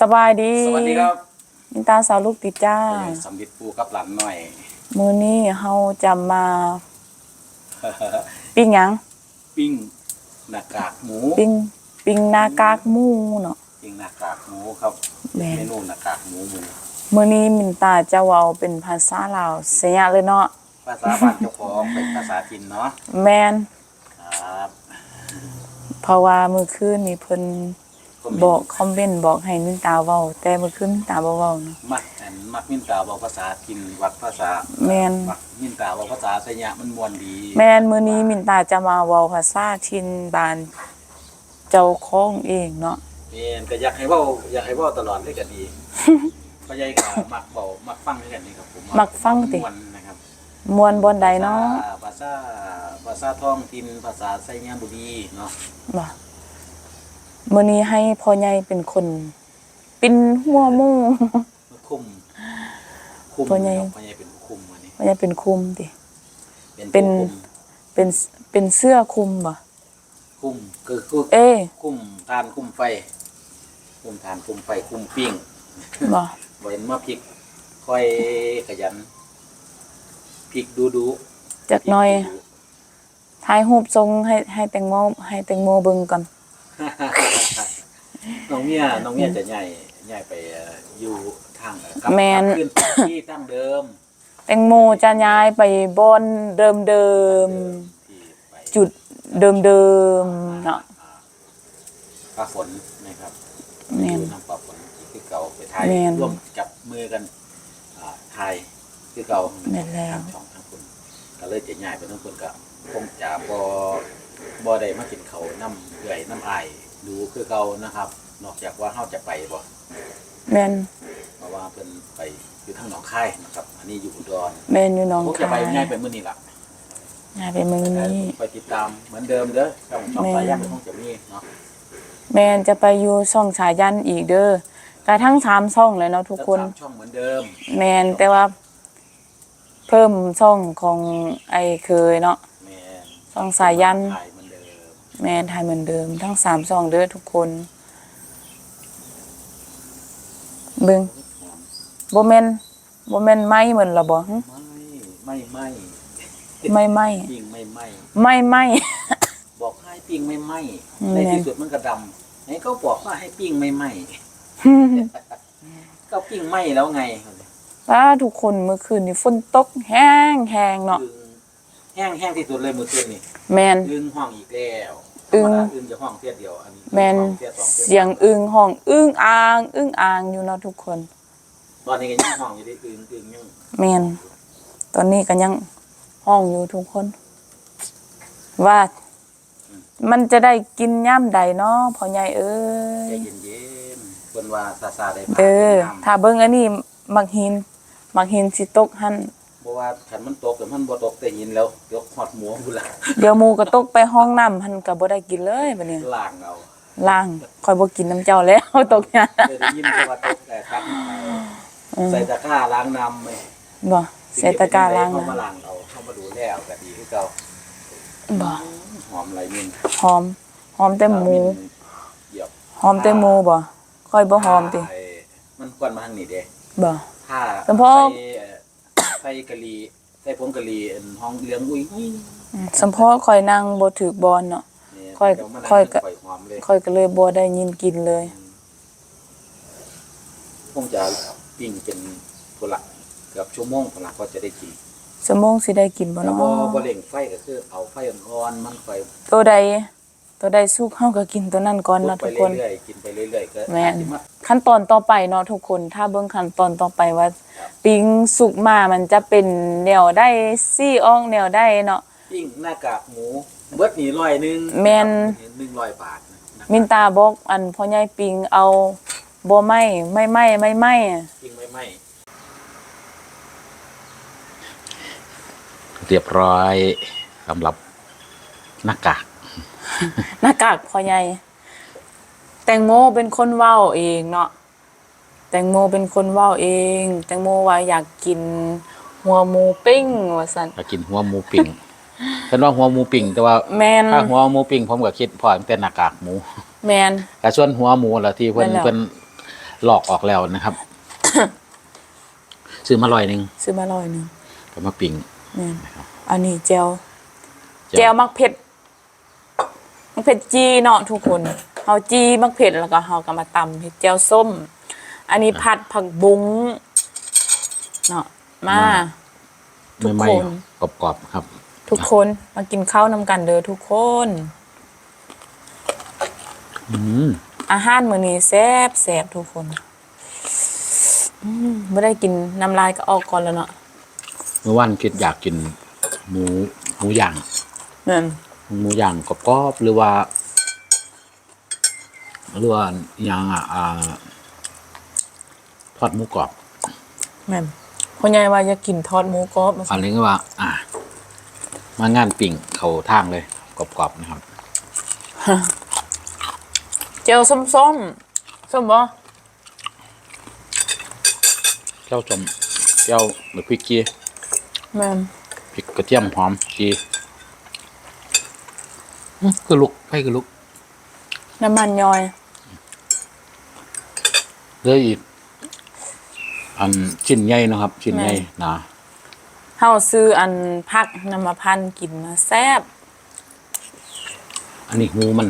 สบายดีสวัสดีครับมินตาสาวลูกติดจ้าเป็นสำลิดปูกับหลานหน่อย มื้อนี้เฮาจะมาปิ้งหยังปิ้งหน้ากากหมูปิ้งปิ้งหน้ากากหมูเนาะปิ้งหน้ากากหมูครับแม่นเมนูหน้ากากหมูมือมื้อนี้มินตาจะเว้าเป็นภาษาลาวเสียเลยเนาะภาษาบ้านเจ้าของเป็นภาษาถิ่นเนาะแม่นครับเพราะว่ามื้อคืนมีเพิ่น ก็มีบอกคอมเมนต์บอกให้มินตาเว้าแต่มื้อคืนมินตาบ่เว้าเนาะ มักอันมักมินตาบอกภาษาถิ่นวัดภาษาแม่นมักมินตาบอกภาษาสยะมันมวนดีแม่นมื้อนี้มินตาจะมาเว้าภาษาถิ่นบ้านเจ้าของเองเนาะเอ็นก็อยากให้เว้าอยากให้เว้าตลอดเลยก็ดีพ่อใหญ่ก็มักเว้ามักฟังด้วยกันนี่ครับผมมักฟังติม่วนนะครับมวนบ่นใดเนาะภาษาภาษาท้องถิ่นภาษาไสยบุรีเนาะ บ่ มื้อนี้ให้พ่อใหญ่เป็นคนปิ้นหัวหมูคุมคุมพ่อใหญ่ครับพ่อใหญ่เป็นคุมอันนี้พ่อใหญ่เป็นคุมติเป็เป็นนคุมเป็นเป็นเสื้อคุมบ่คุมคือคือเอ้ยคุมทานคุมไฟ คุมทานคุมไฟคุมปิ้งบ่บ่เห็นมาพริกค่อยขยันพริกดูดูจักหน่อยพริกดูถ่ายรูปส่งให้ให้แตงโมให้แตงโมเบิ่งก่อนๆ น้องเมียน้องเมียจะใหญ่ใหญ่ไปเอ่ออยู่ทางเอ่อกลับแม่นกลับขึ้นที่ตั้งเดิมแตงโมจะย้ายไปบ่อนเดิมที่ไปๆจุดเดิมๆเนาะปลาฝนนะครับแม่น อยู่น้ำปลาฝนคือเก่าไปไทยแม่นร่วมจับมือกันอ่าไทยคือเก่าแม่นแล้ว ทางช่องทางคุณก็เลยจะย้ายไปทั้งคนก็คงจะบ่ บ่ได้มากินเขาวน้ำเอื่อยน้ำอายดูคือเก่านะครับ นอกจากว่าเฮาจะไปบ่แม่นเพราะว่าเพิ่นไปอยู่ทางหนองคายนะครับ อันนี้อยู่อุดรแม่นอยู่หนองผมจะคาไปยง่ายไปมื้อนี้ล่ะย้ายไปมื้อนี้ ไปติดตามเหมือนเดิมเด้อช่องช่องแม่นสายยักษ์คงจะมีเนาะแม่นจะไปอยู่ช่องสายันอีกเด้อกระทั่งสามช่องเลยเนาะทุกคนแล้วตามช่องเหมือนเดิมแมนแต่ว่า เพิ่มช่องของไอเคยเนาะ แม่นช่องสายัน ถ่ายเหมือนเดิม แมนไทยเหมือนเดิม ทั้งสามช่องเด้อทุกคน เบิงบ่แม่นบ่แม่นไหม้เหมือนละบ่หึไม่ไม่ไม่ไม่ไหม้ปิ้งไม่ไหมไม่ไหม้บอกให้ปิ้งไม่ไหมอืมในที่สุดมันก็ดำไหนก็บอกว่าให้ปิ้งไม่ไหมก็ปิ้งไหมแล้วไงป้าทุกคนเมื่อคืนนี้ฝนตกแห้งแห้งเนาะอึงแห้งแห้งที่สุดเลยมือเต้นนี่ แมน อึงห้องอีกแล้วอึงธรรมดาอึงจะห้องเทียเดียวอันนี้แมนห้องเทียสองเทียเสียงอึงห้องอึ้งอ่าง อึ้งอ่างอยู่เนาะทุกคน ตอนนี้ก็ยังห้องอยู่ได้อึงอึงยังแมน ตอนนี้ก็ยังห้องอยู่ทุกคน ว่า มันจะได้กินย่ำใดเนาะพ่อใหญ่เอ้ใจย เย็นๆคนว่าซาซาได้เออน้ำถ้าเบิ่งอันนี้มักหิน มักหินสิตกหั่น เพราะว่าขันมันตกแต่มันบ่ตกแต่ยินแล้วยก หอดหมูบุนละเดี๋ยวหมูก็ตกไปห้องน้ำหั่นก็บ่ได้กินเลยบัดนี้ล่างเอาล้างค่อยบ่กินน้ำเจ้าแล้วตกเนี่ยเคยได้ยินแต่ว่าตกแต่ครับใส่ตะกร้าล้างน้ำไหมบ่ใส่ตะกร้าล้างเข้านะมาล้างเอาเข้ามาดูแล้วก็ดีคือเก่าบ่หอมไหลมินหอม หอมแต่หมูเหยียบหอมแต่หมูบ่ค่อยบ่หอมติไมันควันมาทางนี้เด้บ่ถ้าแต่พอใส่เอ่อใส่กะห รี่ใส่ผงกะหรี่อันห้องเหลืองอุ้ยอุ้ยอืมสัมพอค่อยนั่งบ่ถูกบอลเนาะ เนี่ยค่อยเดี๋วมันค่อยก็ ค่อยหอมเลยค่อยก็เลยบ่ได้ยินกินเลย คงจะปิ้งเป็นพุละเกือบชั่วโมงพุละก็จะได้กินสมองสิได้กินบ่แล้วเนาะบ่บ่เร่งไฟก็คือเอาไฟอ่อนๆมันค่อยตัวใด ตัวใดสุกเฮาก็กินตัวนั้นก่อนพูดเนาะไปทุกคนเรื่อยๆกินไปเรื่อยๆก็แม่น อาจสิมาขั้นตอนต่อไปเนาะทุกคน ถ้าเบิ่งขั้นตอนต่อไปว่า ปิ้งสุกมามันจะเป็นแนวได้ซี่อ่องแนวได้เนาะ ปิ้งหน้ากากหมูเบิดนี่ร้อยหนึงแม่น หนึ่งร้อยบาทนะมินตาบอกอันพ่อใหญ่ปิ้งเอาบ่ไหม้ไม่ไหม้ไม่ไหม้อะปิ้งไม่ไหมเรียบร้อยสำหรับหน้ากาก หน้ากากพ่อใหญ่ แตงโมเป็นคนเว้าเองเนาะแตงโมเป็นคนเว้าเอง แตงโมว่าอยากกิน หัวหมูปิ้งว่าซั่นมากินหัวหมูปิ้งฉันว่าหัวหมูปิ้งแต่ว่าแม่นถ้าหัวหมูปิ้งผมก็คิดพอตั้งแต่หน้ากากหมู แม่นกระส่วนหัวหมูละที่เพิ่นนั่นแหละเพิ่นลอกออกแล้วนะครับ ซื้อมาลอยหนึ่งซื้อมาร้อยหนึงก็มาปิ่งแม่นอันนี้แจวแจ่วแจวมักเผ็ด มักเผ็ดจีเนาะทุกคนเฮาจีมักเผ็ดแล้วก็เฮาก็มาตำเฮ็ดแจวส้ม อันนี้ผัดผักบุ้งเนาะมาทุกไม่คนไม่กรอบๆครับ ทุกคนมากินข้าวนำกันเด้อทุกคนอืมอาหารมื้อนี้แซ่บแซ่บทุกคนอืมบ่ได้กินน้ำลายก็ออกก่อนแล้วเนาะเมื่อวานคิดอยากกินหมูหมูย่างนั่น หมูย่างกรอบๆหรือว่าหรือว่าอย่างอะอ่าทอดหมูกรอบแม่นพ่อใหญ่ว่าอยากกินทอดหมูกรอบมาอันนี้ก็ว่า อ่ามางานปิ่งเขาทางเลยกรอบๆนะครับ เจียวส้มๆส้มบ่เจ้าจมเจ้าหรือพริกกี้แม่นพริกกระเทียมหอมจีอื้อ คือลุกไฟคือลุก น้ำมันย่อยเหลยอีก อันชิ้นใหญ่เนาะครับ ชิ้นใหญ่หนะเฮาซื้ออันผักนำมาพันกินมาแซ่บอันนี้หูมัน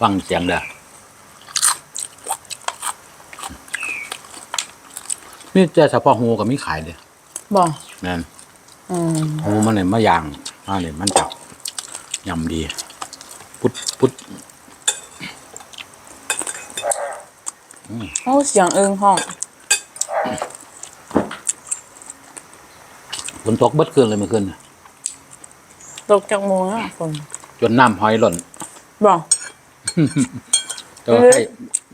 ฟังเสียงเด้อนี่จะเฉพาะหูกับมีขายเด้อบ่นั่นอืมหูมันเนี่ยมะยางมาเนี่ยมันจับยำดี พุดพุด โอ้เสียงเอิงห้องฝนตกเบิดคืนเลยเมื่อคืนน่ะตกจากโมงอะฝนจนน้ำหอยหล่นบ่แต่ว่าเอ้ยให้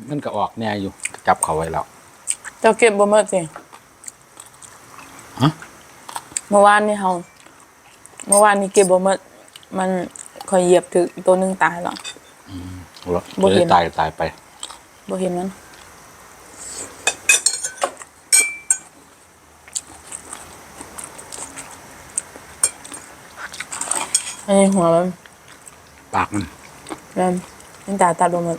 มันก็ออกแน่อยู่ จับเขาไว้แล้ว เจ้าเก็บบ่หมดสิฮะ เมื่อวานนี่เฮาเมื่อวานนี่เก็บบ่หมดมันคอยเหยียบถึกตัวหนึงตายแล้วบ่จะเห็ได้น ตายตายไป บ่เห็นมัน อันนี้หัวมันปากมันแม่นมันตาตัดบ่หมด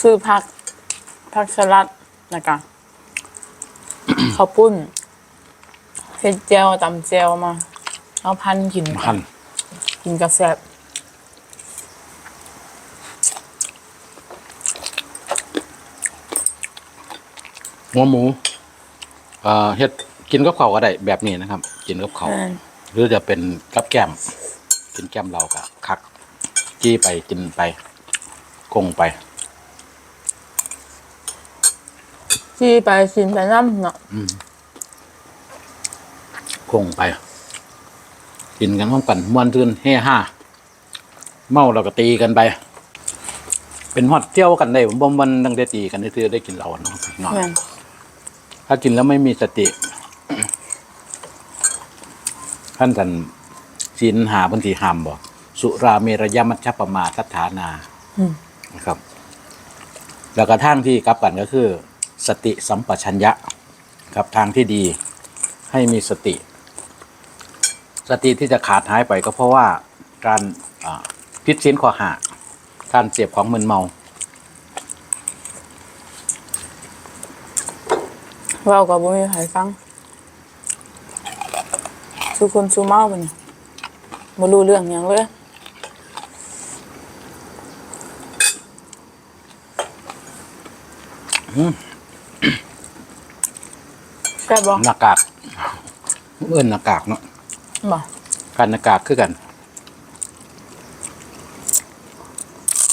ซื้อผักผักสลัดนะกะข้าวปุ้นเฮ็ดแจวตำแจวมา เอาพันกินมันคันกินกระแซ่บ หัวหมูเอ่อเฮ็ดกินกับข้าวก็ได้แบบนี้นะครับ กินกับข้าวแม่นหรือจะเป็นกับแก้มกินแก้มเราก็คัก จี้ไปกินไปกงไปที่ไปกินไปน้ำเนาะคงไป กินกันพร้อมกันมวนทืนเฮห้าเมาเราก็ตีกันไป เป็นฮอดเที่ยวกันได้ผมบ่มันตั้งแต่ตีกันได้เทือได้กินเราเนาะเนาะแม่น ถ้ากินแล้วไม่มีสติท่านท่านศีลหาพันธีหามบอกสุราเมรยมัชฌปมาทัฏฐานาอืมนะครับ แล้วก็ทางที่กลับกันก็คือ สติสัมปชัญญะ ครับทางที่ดีให้มีสติ สติที่จะขาดหายไปก็เพราะว่าการอ่าพิษสินข้อหาการเสพของมึนเมา เว้ากับบ่มีไผฟังสุคนสุเมาบ่นี่บ่รู้เรื่องหยังเลยแซ่บบ่หน้ากากเอื้อนหน้ากากเนาะบ่การหน้ากากคือกัน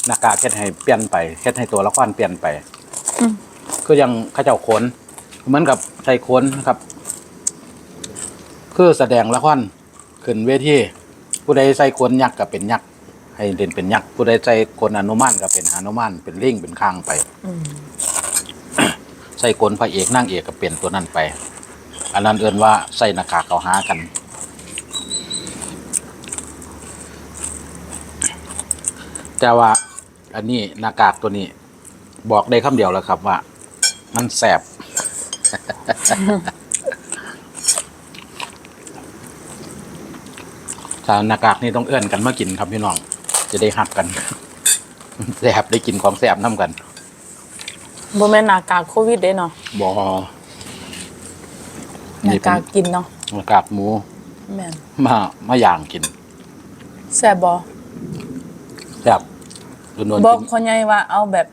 หน้ากากเฮ็ดให้เปลี่ยนไปเฮ็ดให้ตัวละครเปลี่ยนไป คือยังเข้าเจ้าโขน เหมือนกับใส่โขนนะครับ คือแสดงละครขึ้นเวทีผู้ใดใส่โขนยักษ์ก็เป็นยักษ์ให้เล่นเป็นยักษ์ผู้ใดใส่โขนอนุมานก็เป็นหนุมานเป็นลิงเป็นข้างไปอืมใส่โขนพระเอกนางเอกก็เปลี่ยนตัวนั้นไป อันนั้นเอินว่าใส่หน้ากากเขาหากันแต่ว่าอันนี้หน้ากากตัวนี้ บอกได้คำเดียวแล้วครับว่า มันแสบ ถ้าหน้ากากนี่ต้องเอื้อนกันมากินครับพี่น้อง จะได้หักกันแสบได้กินของแสบน้ำกันบ่แม่นหน้ากากโควิดเด้เนาะบอหน้ากากกินเนาะหน้ากากหมู แม่นมามาย่างกินแซ่บบ่แสบจนวนบอกกินพ่อใหญ่ว่าเอาแบบ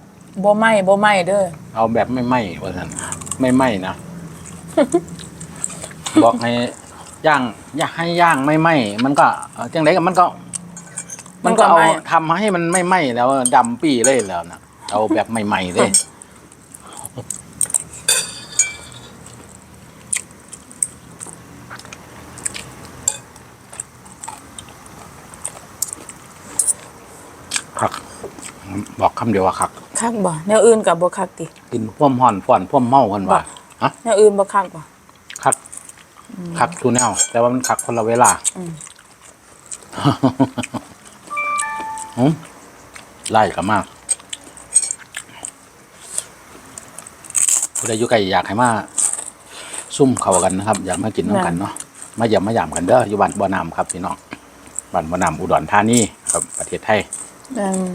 บ่ไหม้บ่ไหม้เด้อเอาแบบไม่ไหม้ว่าสันไม่ไหม้นะ บอกให้ย่างอยากให้ย่างไม่ไหม้มันก็เอ่อจังไดก็มันก็ มันก็เอาทำให้มันไม่ไหม้แล้วดำปี้เลยแล้วนะเอาแบบใหม่ๆเลย บอกคำเดียวว่าคักคักบ่แนวอื่นก็บ่คักติกินพ่วมห่อนฟ่อนพ่วมเมากันว่าฮะแนวอื่นบ่คักบ่คักคักทูแนว แต่ว่ามันคักคนละเวลาอืมหืมไล่กับมากผู้ใดอยู่ไกลอยากให้มาซุ่มเขากันนะครับ อยากมากินน้ำกันเนาะมาเยี่ยมมาหยามกันเด้ออยู่บ้านบ่อน้ำครับพี่น้องบ้านบ่อน้ำอุดรธานีครับ ประเทศไทยอืม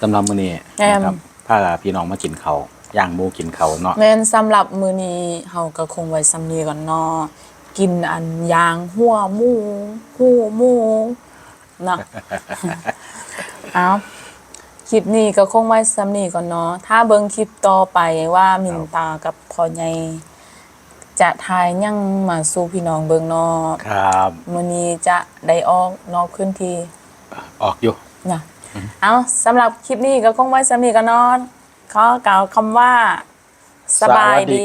สำหรับมื้อนี้แม่มนะครับพาพี่น้องมากินเขาวย่างหมูกินเขาวเนาะแม่นสำหรับมื้อนี้เฮาก็คงไว้สำนี้ก่อนเนาะกินอันยางหัวหมูหูหมูเนาะ เอาคลิปนี้ก็คงไว้สำนี้ก่อนเนาะถ้าเบิ่งคลิปต่อไปว่ามินตากับพ่อใหญ่จะทายหยังมาสู่พี่น้องเบิ่งเนาะครับ มื้อนี้จะได้ออกนอกพื้นที่ออกอยู่นะ เอาสำหรับคลิปนี้ก็คงไว้สำนีกันนอนขอกล่าวคำว่า สบายดี